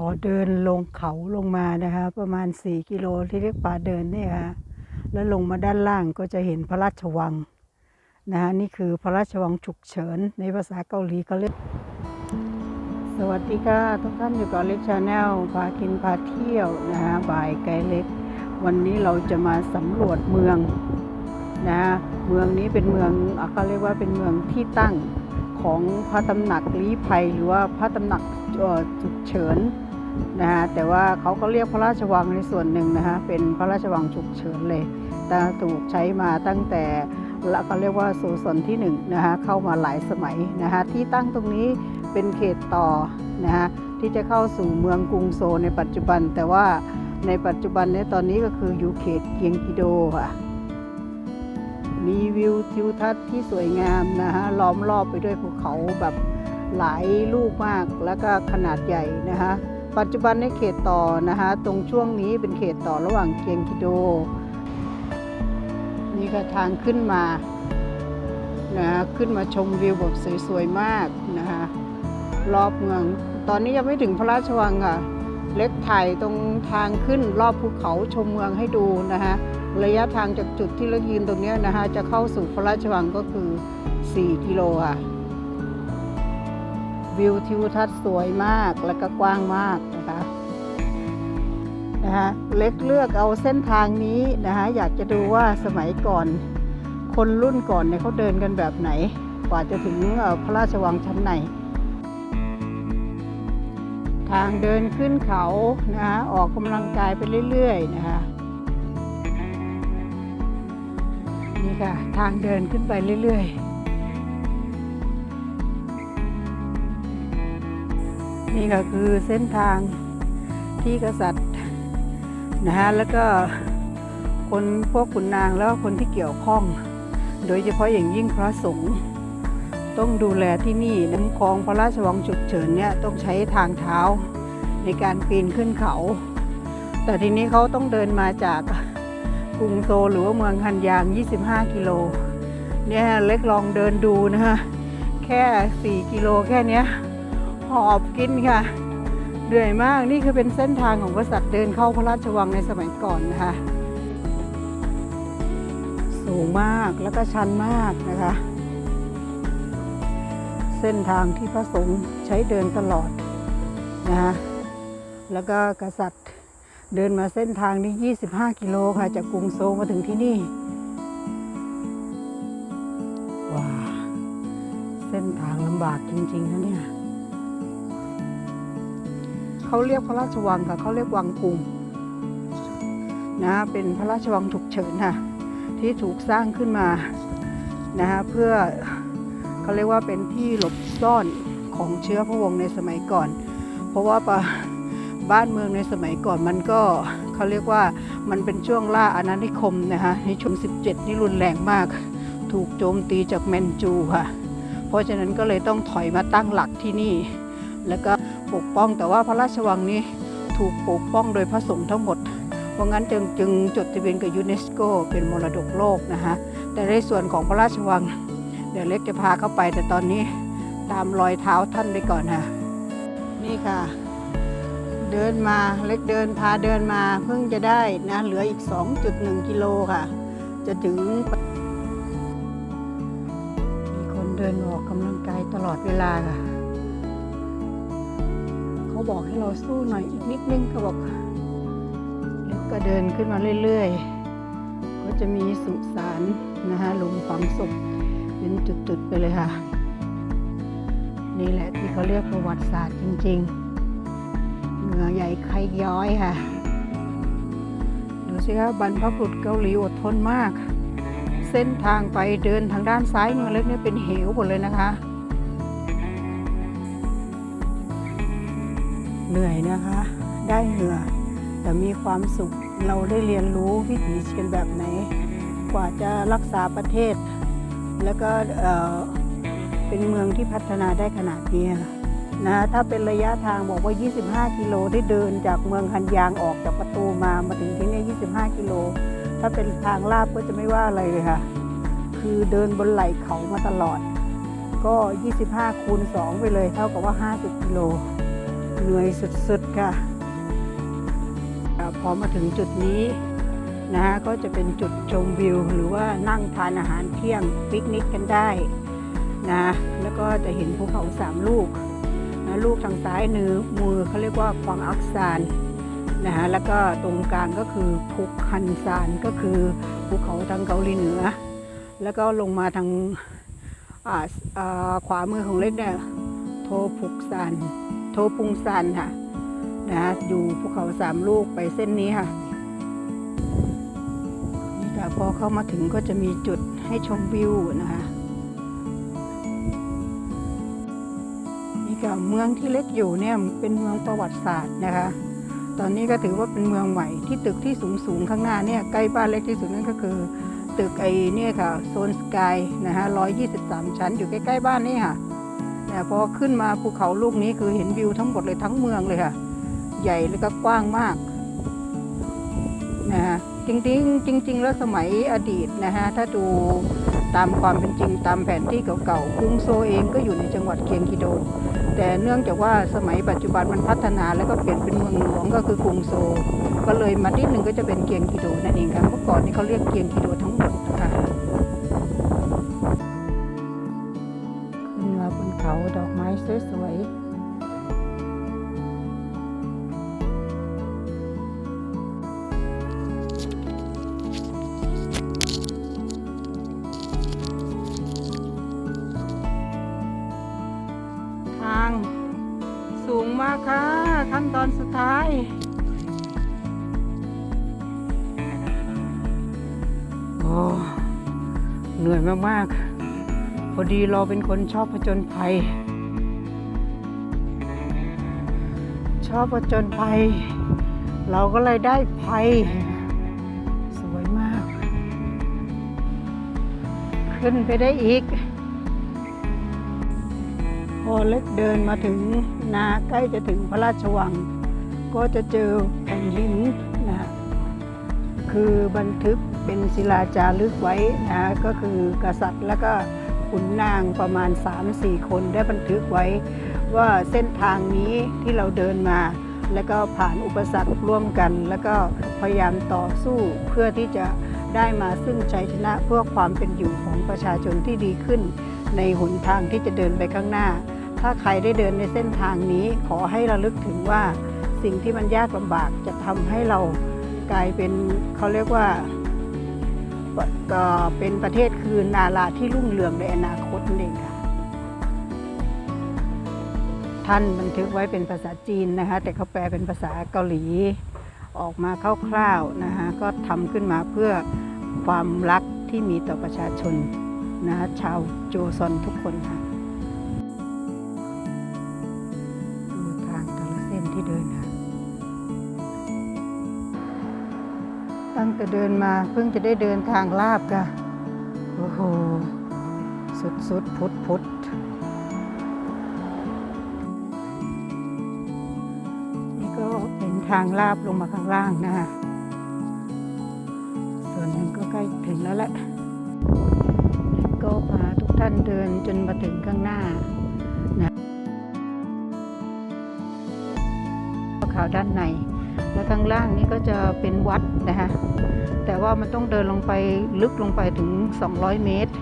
พอเดินลงเขาลงมานะคะ ประมาณ 4 กิโลที่เรียกป่าเดินเนี่ยค่ะแล้วลงมาด้านล่างก็จะเห็นพระราชวังนะคะนี่คือพระราชวังฉุกเฉิน ในภาษาเกาหลีเขาเรียก สวัสดีค่ะ ทุกท่านอยู่กับเล็กชาแนลพากินพาเที่ยวนะคะบ่ายไกลเล็ก วันนี้เราจะมาสำรวจเมืองนะเมืองนี้เป็นเมืองอะเขาเรียกว่าเป็นเมืองที่ตั้งของพระตำหนักลี้ภัยหรือว่าพระตำหนักฉุกเฉิน นะฮะแต่ว่าเขาก็เรียกพระราชวังในส่วนหนึ่งนะคะเป็นพระราชวังฉุกเฉินเลยแต่ถูกใช้มาตั้งแต่ละเขาเรียกว่าโซซอนที่หนึ่งนะคะเข้ามาหลายสมัยนะคะที่ตั้งตรงนี้เป็นเขตต่อนะคะที่จะเข้าสู่เมืองกรุงโซในปัจจุบัน แต่ว่าในปัจจุบันเนี้ตอนนี้ก็คืออยู่เขตเกียงกิโดค่ะมีวิวทิวทัศน์ที่สวยงามนะฮะล้อมรอบไปด้วยภูเขาแบบหลายลูกมากแล้วก็ขนาดใหญ่นะคะ ปัจจุบันในเขตต่อนะคะตรงช่วงนี้เป็นเขตต่อระหว่างเกียงกิโด นี่ก็ทางขึ้นมานะคะขึ้นมาชมวิวแบบสวยๆมากนะคะรอบเมือง ตอนนี้ยังไม่ถึงพระราชวังค่ะ เล็กถ่ายตรงทางขึ้นรอบภูเขาชมเมืองให้ดูนะคะระยะทางจากจุดที่เรายืนตรงนี้นะคะจะเข้าสู่พระราชวังก็คือ 4 กิโลค่ะ วิวทิวทัศน์สวยมากและก็กว้างมากนะคะนะคะเล็กเลือกเอาเส้นทางนี้นะคะอยากจะดูว่าสมัยก่อนคนรุ่นก่อนเนี่ยเขาเดินกันแบบไหน กว่าจะถึงพระราชวังชั้นใน ทางเดินขึ้นเขานะคะออกกำลังกายไปเรื่อยๆนะคะนี่ค่ะ ทางเดินขึ้นไปเรื่อยๆ นี่ก็คือเส้นทางที่กษัตริย์นะฮะแล้วก็คนพวกขุนนางแล้วก็คนที่เกี่ยวข้อง โดยเฉพาะอย่างยิ่งพระสงฆ์ต้องดูแลที่นี่น้ำคลองพระราชวังฉุกเฉินเนี่ยต้องใช้ทางเท้าในการปีนขึ้นเขา แต่ทีนี้เขาต้องเดินมาจากกรุงโซลหรือว่าเมืองฮันยาง 25 กิโลเนี่ยเล็กลองเดินดูนะคะแค่ 4 กิโลแค่เนี้ย อบกินค่ะเหนื่อยมากนี่คือเป็นเส้นทางของกษัตริย์เดินเข้าพระราชวังในสมัยก่อนนะคะ สูงมากแล้วก็ชันมากนะคะ เส้นทางที่พระสงฆ์ใช้เดินตลอดนะคะแล้วก็กษัตริย์เดินมาเส้นทางนี้ 25 กิโลค่ะ จากกรุงโซลมาถึงที่นี่ว้าเส้นทางลำบากจริงๆนะเนี่ย เขาเรียกพระราชวังค่ะเขาเรียกวังกรุงนะเป็นพระราชวังฉุกเฉินค่ะที่ถูกสร้างขึ้นมานะฮะเพื่อเขาเรียกว่าเป็นที่หลบซ่อนของเชื้อพระวงศ์ในสมัยก่อน เพราะว่าปะบ้านเมืองในสมัยก่อนมันก็เขาเรียกว่ามันเป็นช่วงล่าอาณานิคมนะคะในช่วง 17 นี่รุนแรงมาก ถูกโจมตีจากแมนจูค่ะ เพราะฉะนั้นก็เลยต้องถอยมาตั้งหลักที่นี่แล้วก็ ปกป้อง แต่ว่าพระราชวังนี้ถูกปกป้องโดยพระสงฆ์ทั้งหมด เพราะงั้นจึงจึงจดทะเบียนกับยูเนสโกเป็นมรดกโลกนะคะแต่ในส่วนของพระราชวัง เดี๋ยวเล็กจะพาเข้าไป แต่ตอนนี้ตามรอยเท้าท่านไปก่อนค่ะ นี่ค่ะ เดินมาเล็กเดินพาเดินมาเพิ่งจะได้นะเหลืออีก 2.1 กิโลค่ะ จะถึงมีคนเดินออกกำลังกายตลอดเวลาค่ะ เขาบอกให้เราสู้หน่อยอีกนิดนึงเขาบอกแล้วก็เดินขึ้นมาเรื่อยๆ ก็จะมีสุสานนะคะหลุมฝังศพเป็นจุดๆไปเลยค่ะ นี่แหละที่เขาเรียกประวัติศาสตร์จริงๆเหงื่อใหญ่ใครย้อยค่ะดูสิครับรรพบุรุษเกาหลีอดทนมาก เส้นทางไปเดินทางด้านซ้ายมือเล็กนี่เป็นเหวหมดเลยนะคะ เหนื่อยนะคะ ได้เหงื่อแต่มีความสุขเราได้เรียนรู้วิถีชีวิตแบบไหน กว่าจะรักษาประเทศ แล้วก็เป็นเมืองที่พัฒนาได้ขนาดนี้นะถ้าเป็นระยะทางบอกว่า 25 กิโลได้เดินจากเมืองคันยางออกจากประตูมามาถึงที่นี่25 กิโล ถ้าเป็นทางลาบก็จะไม่ว่าอะไรเลยค่ะ คือเดินบนไหล่เขามาตลอด ก็ 25 คูณ 2 ไปเลยเท่ากับว่า 50 กิโล เหนื่อยสุดๆค่ะ พอมาถึงจุดนี้นะฮะก็จะเป็นจุดชมวิว หรือว่านั่งทานอาหารเที่ยงปิกนิกกันได้นะแล้วก็จะเห็นภูเขาสามลูกนะลูกทางซ้ายนือมือเขาเรียกว่าควางอักซานนะฮะแล้วก็ตรงกลางก็คือภูคันซานก็คือภูเขาทางเกาหลีเหนือ แล้วก็ลงมาทางาาขวามือของเล็กเนี่ยโทพุกซาน โทปุงซันค่ะนะฮะอยู่ภูเขาสามลูกไปเส้นนี้ค่ะนี่ค่ะพอเข้ามาถึงก็จะมีจุดให้ชมวิวนะคะนี่ค่ะเมืองที่เล็กอยู่เนี่ยเป็นเมืองประวัติศาสตร์นะคะ ตอนนี้ก็ถือว่าเป็นเมืองใหม่ที่ตึกที่สูงสูงๆข้างหน้าเนี่ยใกล้บ้านเล็กที่สุดนั่นก็คือ ตึกไอ้เนี่ยค่ะโซนสกายนะฮะ123 ชั้นอยู่ใกล้ๆบ้านนี่ค่ะ เนี่ยพอขึ้นมาภูเขาลูกนี้คือเห็นวิวทั้งหมดเลยทั้งเมืองเลยค่ะ ใหญ่แล้วก็กว้างมากนะฮะจริงๆจริง ๆ แล้วสมัยอดีตนะฮะถ้าดูตามความเป็นจริงตามแผนที่เก่าๆกรุงโซเองก็อยู่ในจังหวัดเคียงกิโดนแต่เนื่องจากว่าสมัยปัจจุบันมันพัฒนาแล้วก็เปลี่ยนเป็นเมืองหลวงก็คือกรุงโซ ก็เลยมานิดหนึ่งก็จะเป็นเกียงกิโดนั่นเองค่ะเมื่อก่อนนี่เขาเรียกเกียงกิโดทั้งหมดค่ะขึ้น สวยๆ ทางสูงมากค่ะ ขั้นตอนสุดท้ายโอ้เหนื่อยมาก ๆ พอดีเราเป็นคนชอบผจญภัย ชอบผจญภัย เราก็เลยได้ภัย สวยมาก ขึ้นไปได้อีก พอเล็กเดินมาถึงนาใกล้จะถึงพระราชวัง ก็จะเจอแผ่นหินนะคือบันทึกเป็นศิลาจารึกไว้นะก็คือกษัตริย์แล้วก็ขุนนางประมาณ 3-4 คนได้บันทึกไว้ ว่าเส้นทางนี้ที่เราเดินมา แล้วก็ผ่านอุปสรรคร่วมกัน แล้วก็พยายามต่อสู้เพื่อที่จะได้มาซึ่งชัยชนะเพื่อความเป็นอยู่ของประชาชนที่ดีขึ้น ในหนทางที่จะเดินไปข้างหน้า ถ้าใครได้เดินในเส้นทางนี้ขอให้ระลึกถึงว่าสิ่งที่มันยากลำบากจะทำให้เรากลายเป็นเขาเรียกว่าก็เป็นประเทศคือนาราที่รุ่งเรืองในอนาคตนั่นเองค่ะ ท่านบันทึกไว้เป็นภาษาจีนนะคะ แต่เขาแปลเป็นภาษาเกาหลีออกมาคร่าวๆนะคะก็ทำขึ้นมาเพื่อความรักที่มีต่อประชาชนนะคะชาวโจซอนทุกคนค่ะดูทางแต่ละเส้นที่เดินค่ะตั้งแต่เดินมาเพิ่งจะได้เดินทางลาบค่ะโอ้โหสุดๆ พุดพุดนี่ ทางลาบลงมาข้างล่างนะคะส่วนหนึ่งก็ใกล้ถึงแล้วแหละ ก็พาทุกท่านเดินจนมาถึงข้างหน้าขาวด้านใน แล้วข้างล่างนี้ก็จะเป็นวัดนะคะแต่ว่ามันต้องเดินลงไปลึกลงไปถึง 200 เมตร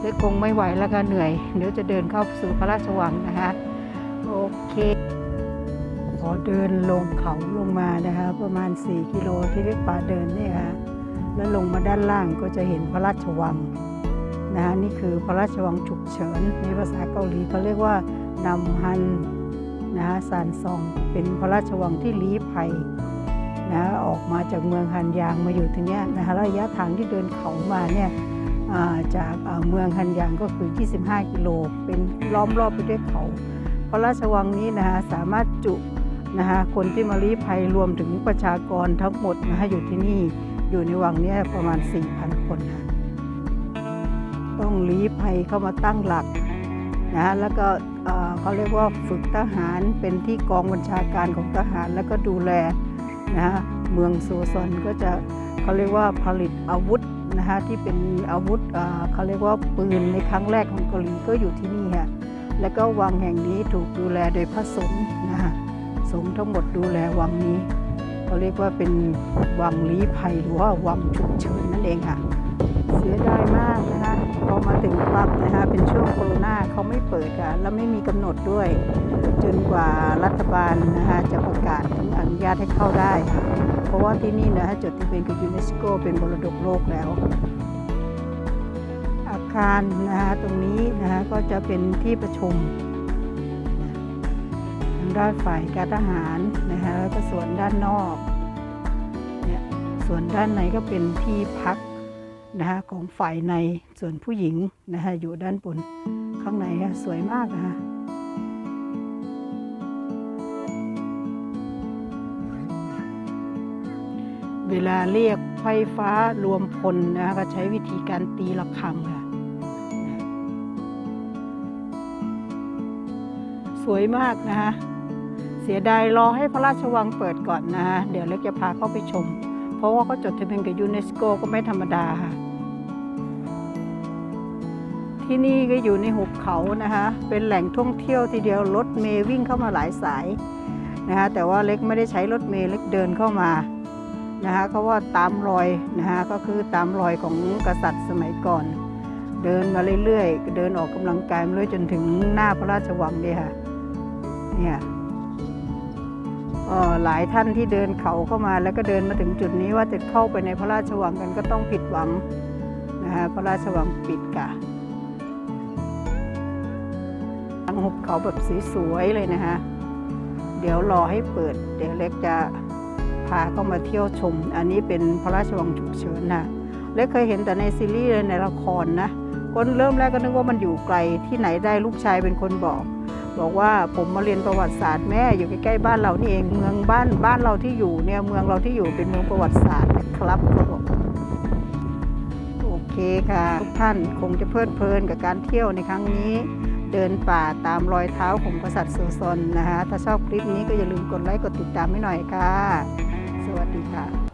เลยคงไม่ไหวแล้วก็เหนื่อย เดี๋ยวจะเดินเข้าสู่พระราชวังนะคะโอเค อเดินลงเขาลงมานะคะ ประมาณ 4 กิโลที่เรียกป่าเดินเนี่ยค่ะ แล้วลงมาด้านล่างก็จะเห็นพระราชวังนะคะนี่คือพระราชวังฉุกเฉิน ในภาษาเกาหลีเขาเรียกว่านำฮันนะคะซานซองเป็นพระราชวังที่ลี้ภัยนะออกมาจากเมืองฮันยางมาอยู่ที่นี้นะคะระยะทางที่เดินเขามาเนี่ยจากเมืองฮันยางก็คือ 25 กิโล เป็นล้อมรอบไปด้วยเขา พระราชวังนี้นะคะสามารถจุ นะคะคนที่มาลี้ภัยรวมถึงประชากรทั้งหมดนะคะอยู่ที่นี่อยู่ในวังเนี้ประมาณ 4,000 คนค่ะต้องลี้ภัยเข้ามาตั้งหลักนะแล้วก็เอ่อเขาเรียกว่าฝึกทหารเป็นที่กองบัญชาการของทหารแล้วก็ดูแลนะฮะเมืองโซซอนก็จะเขาเรียกว่าผลิตอาวุธนะฮะที่เป็นอาวุธเอ่อเขาเรียกว่าปืนในครั้งแรกของเกาหลีก็อยู่ที่นี่ค่ะแล้วก็วังแห่งนี้ถูกดูแลโดยพระสงฆ์นะฮะ งฆ์ทั้งหมดดูแลวังนี้เขาเรียกว่าเป็นวังลี้ภัยหรือว่าวังฉุกเฉินนั่นเองค่ะ เสียดายมากนะคะพอมาถึงปั๊บนะคะเป็นช่วงโควิดเขาไม่เปิดค่ะแล้วไม่มีกำหนดด้วย จนกว่ารัฐบาลนะคะจะประกาศอนุญาตให้เข้าได้ค่ะเพราะว่าที่นี่นะคะจดทะเบียนกับยูเนสโกเป็นมรดกโลกแล้ว อาคารนะคะตรงนี้นะคะก็จะเป็นที่ประชุม ด้านฝ่ายการทหารนะคะแล้วก็ส่วนด้านนอกเนี่ยส่วนด้านในก็เป็นที่พักนะคะของฝ่ายในส่วนผู้หญิงนะคะอยู่ด้านบนข้างในค่ะสวยมากนะคะเวลาเรียกไฟฟ้ารวมพลนะคะก็ใช้วิธีการตีระฆังค่ะสวยมากนะคะ เสียดายรอให้พระราชวังเปิดก่อนนะคะเดี๋ยวเล็กจะพาเข้าไปชม เพราะว่าเขาจดทะเบียนกับยูเนสโกก็ไม่ธรรมดาค่ะ ที่นี่ก็อยู่ในหุบเขานะคะ เป็นแหล่งท่องเที่ยวทีเดียวรถเมย์วิ่งเข้ามาหลายสายนะคะแต่ว่าเล็กไม่ได้ใช้รถเมย์เล็กเดินเข้ามานะคะเขาว่าตามรอยนะคะก็คือตามรอยของกษัตริย์สมัยก่อน เดินมาเรื่อยๆ เดินออกกำลังกายมาเรื่อยจนถึงหน้าพระราชวังเนี่ยค่ะเนี่ย หลายท่านที่เดินเขาเข้ามาแล้วก็เดินมาถึงจุดนี้ว่าจะเข้าไปในพระราชวังกันก็ต้องผิดหวังนะคะพระราชวังปิดกะทางหุบเขาแบบสวยๆเลยนะคะเดี๋ยวรอให้เปิด เดี๋ยวเล็กจะพาเข้ามาเที่ยวชม อันนี้เป็นพระราชวังฉุกเฉินนะเล็กเคยเห็นแต่ในซีรีส์ในละครนะคนเริ่มแรกก็นึกว่ามันอยู่ไกลที่ไหนได้ลูกชายเป็นคนบอก บอกว่าผมมาเรียนประวัติศาสตร์แม่อยู่ใกล้ๆบ้านเรานี่เองเมืองบ้านบ้านเราที่อยู่เนี่ยเมืองเราที่อยู่เป็นเมืองประวัติศาสตร์นะครับเขาบอกโอเคค่ะ ทุกท่านคงจะเพลิดเพลินกับการเที่ยวในครั้งนี้ เดินป่าตามรอยเท้าของกษัตริย์โซซอนนะคะถ้าชอบคลิปนี้ก็อย่าลืมกดไลค์กดติดตามให้หน่อยค่ะ สวัสดีค่ะ